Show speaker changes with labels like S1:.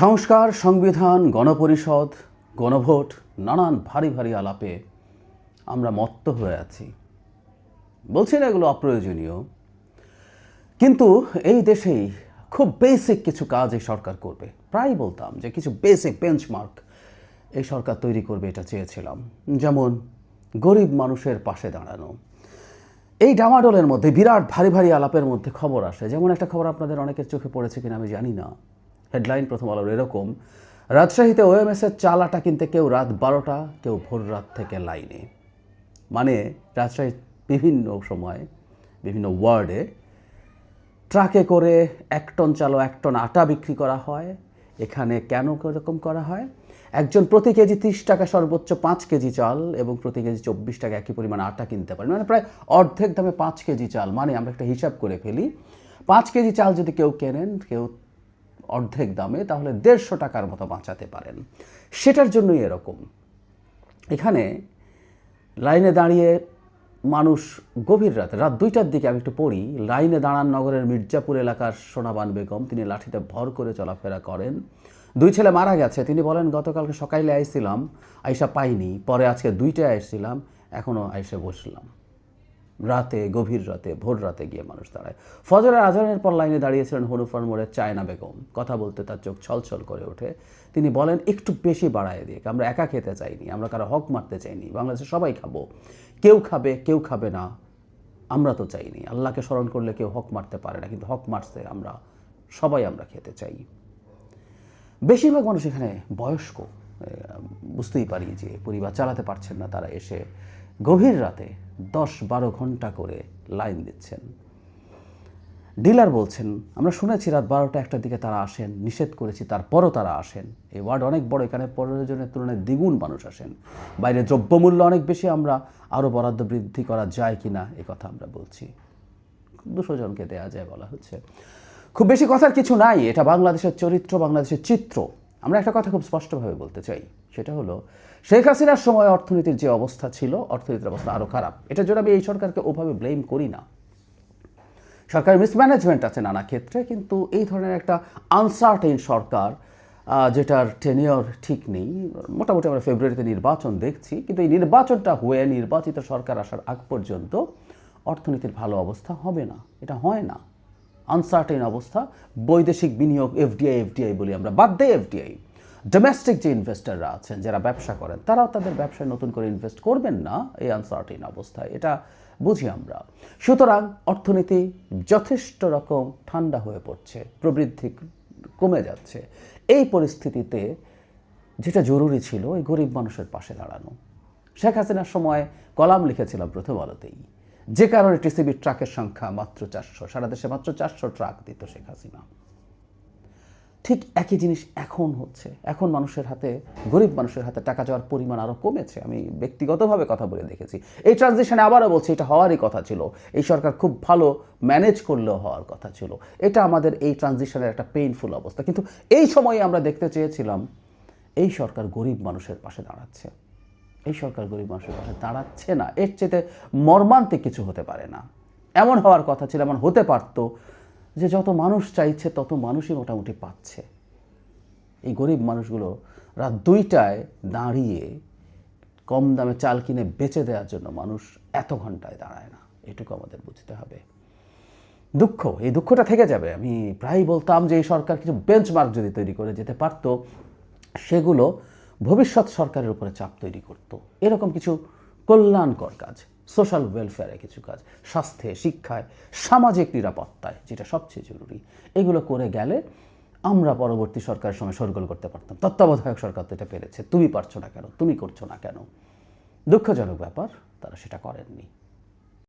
S1: সংস্কার, সংবিধান, গণপরিষদ, গণভোট, নানান ভারী ভারী আলাপে আমরা মত্ত হয়ে আছি। বলছি না এগুলো অপ্রয়োজনীয়, কিন্তু এই দেশেই খুব বেসিক কিছু কাজ এই সরকার করবে। প্রায় বলতাম যে কিছু বেসিক বেঞ্চমার্ক এই সরকার তৈরি করবে এটা চেয়েছিলাম। যেমন গরিব মানুষের পাশে দাঁড়ানো। এই ডামাডোলের মধ্যে বিরাট ভারী ভারী আলাপের মধ্যে খবর আসে। যেমন একটা খবর আপনাদের অনেকের চোখে পড়েছে কিনা আমি জানি না। হেডলাইন প্রথম আলোর এরকম, রাজশাহীতে ওএমএসের চাল আটা কিনতে কেউ রাত বারোটা, কেউ ভোর রাত থেকে লাইনে। মানে রাজশাহী বিভিন্ন সময়, বিভিন্ন ওয়ার্ডে ট্রাকে করে এক টন চালো এক টন আটা বিক্রি করা হয়। এখানে কেন এরকম করা হয়? একজন প্রতি কেজি তিরিশ টাকা সর্বোচ্চ পাঁচ কেজি চাল এবং প্রতি কেজি চব্বিশ টাকা একই পরিমাণ আটা কিনতে পারেন মানে প্রায় অর্ধেক দামে পাঁচ কেজি চাল। মানে আমরা একটা হিসাব করে ফেলি, পাঁচ কেজি চাল যদি কেউ কেনেন, কেউ অর্ধেক দামে তাহলে দেড়শো টাকার মতো বাঁচাতে পারেন। সেটার জন্যই এরকম। এখানে লাইনে দাঁড়িয়ে মানুষ গভীর রাতে, রাত দুইটার দিকে আমি একটু পড়ি, লাইনে দাঁড়ান নগরের মির্জাপুর এলাকার সোনাবান বেগম, তিনি লাঠিতে ভর করে চলাফেরা করেন। দুই ছেলে মারা গেছে, তিনি বলেন, গতকালকে সকালে আইছিলাম, আইসা পাইনি, পরে আজকে দুইটায় আসছিলাম এখনও আইসে বসলাম। রাতে, গভীর রাতে, ভোর রাতে গিয়ে মানুষ দাঁড়ায়। ফজরের আজানের পর লাইনে দাঁড়িয়েছিলেন হনুফার মোড়ের চায়না বেগম। কথা বলতে তার চোখ ছলছল করে ওঠে। তিনি বলেন, একটু বেশি বাড়ায় দিক, আমরা একা খেতে চাইনি, আমরা কারও হক মারতে চাইনি বাংলাদেশে সবাই খাব। কেউ খাবে কেউ খাবে না, আমরা তো চাইনি। আল্লাহকে স্মরণ করলে কেউ হক মারতে পারে না, কিন্তু হক মারছে আমরা, সবাই আমরা খেতে চাই। বেশিরভাগ মানুষ এখানে বয়স্ক বুঝতেই পারি যে পরিবার চালাতে পারছেন না তারা এসে। গভীর রাতে দশ বারো ঘণ্টা করে লাইন দিচ্ছেন। ডিলার বলছেন, আমরা শুনেছি রাত বারোটা একটার দিকে তারা আসেন, নিষেধ করেছি, তারপরও তারা আসেন। এই ওয়ার্ড অনেক বড়, এখানে প্রয়োজনের তুলনায় দ্বিগুণ মানুষ আসেন। বাইরে দ্রব্যমূল্য অনেক বেশি, আমরা আরও বরাদ্দ বৃদ্ধি করা যায় কি না, এ কথা আমরা বলছি। দুশো জনকে দেয়া যায় বলা হচ্ছে। খুব বেশি কথার কিছু নাই, এটা বাংলাদেশের চরিত্র, বাংলাদেশের চিত্র। আমরা একটা কথা খুব স্পষ্টভাবে বলতে চাই। সেটা হলো, শেখ হাসিনার সময় অর্থনীতির যে অবস্থা ছিল, অর্থনীতির অবস্থা আরও খারাপ। এটার জন্য আমি এই সরকারকে ওভাবে ব্লেম করি না। সরকারের মিসম্যানেজমেন্ট আছে নানা ক্ষেত্রে, কিন্তু এই ধরনের একটা আনসার্টেন সরকার যেটার টেনিয়র ঠিক নেই, মোটামুটি আমরা ফেব্রুয়ারিতে নির্বাচন দেখছি, কিন্তু এই নির্বাচনটা হয়ে নির্বাচিত সরকার আসার আগ পর্যন্ত অর্থনীতির ভালো অবস্থা হবে না। এটা হয় না। আনসার্টেন অবস্থা, বৈদেশিক বিনিয়োগ এফডিআই এফডিআই বলি আমরা, বাদ দেয় এফডিআই ডোমেস্টিক যে ইনভেস্টাররা আছেন, যারা ব্যবসা করেন, তারাও তাদের ব্যবসায় নতুন করে ইনভেস্ট করবেন না এই আনসার্টেন অবস্থায়, এটা বুঝি আমরা। সুতরাং অর্থনীতি যথেষ্ট রকম ঠান্ডা হয়ে পড়ছে, প্রবৃদ্ধি কমে যাচ্ছে। এই পরিস্থিতিতে যেটা জরুরি ছিল, এই গরিব মানুষের পাশে দাঁড়ানো। শেখ হাসিনার সময় কলাম লিখেছিলাম প্রথম আলোতেই। যে কারণে টিসিবির ট্রাকের সংখ্যা মাত্র চারশো, সারা দেশে মাত্র চারশো ট্রাক, দিত শেখ হাসিনা। ঠিক একই জিনিস এখন হচ্ছে। এখন মানুষের হাতে, গরিব মানুষের হাতে টাকা যাওয়ার পরিমাণ আরও কমেছে। আমি ব্যক্তিগতভাবে কথা বলে দেখেছি। এই ট্রানজিশনে আবারও বলছি, এটা হওয়ারই কথা ছিল। এই সরকার খুব ভালো ম্যানেজ করলেও হওয়ার কথা ছিল। এটা আমাদের এই ট্রানজিশনের একটা পেইনফুল অবস্থা। কিন্তু এই সময়ে আমরা দেখতে চেয়েছিলাম, এই সরকার গরিব মানুষের পাশে দাঁড়াচ্ছে। এই সরকার গরিব মানুষের পাশে দাঁড়াচ্ছে না। এর চেয়ে মর্মান্তিক কিছু হতে পারে না। এমন হওয়ার কথা ছিল, এমন হতে পারতো যে যত মানুষ চাইছে, তত মানুষই মোটামুটি পাচ্ছে। এই গরিব মানুষগুলো রাত দুইটায় দাঁড়িয়ে কম দামে চাল কিনে বেচে দেওয়ার জন্য মানুষ এত ঘন্টায় দাঁড়ায় না। এটুকু আমাদের বুঝতে হবে। দুঃখ, এই দুঃখটা থেকে যাবে। আমি প্রায়ই বলতাম যে, এই সরকার কিছু বেঞ্চমার্ক যদি তৈরি করে যেতে পারতো, সেগুলো ভবিষ্যৎ সরকারের উপরে চাপ তৈরি করত। এরকম কিছু কল্যাণকর কাজ সোশ্যাল ওয়েলফেয়ারে কিছু কাজ, স্বাস্থ্যে, শিক্ষায়, সামাজিক নিরাপত্তায়, যেটা সবচেয়ে জরুরি, এগুলো করে গেলে আমরা পরবর্তী সরকারের সময় সরগোল করতে পারতাম। তত্ত্বাবধায়ক সরকার তো এটা পেরেছে। তুমি পারছ না কেন? তুমি করছ না কেন? দুঃখজনক ব্যাপার, তারা সেটা করেননি।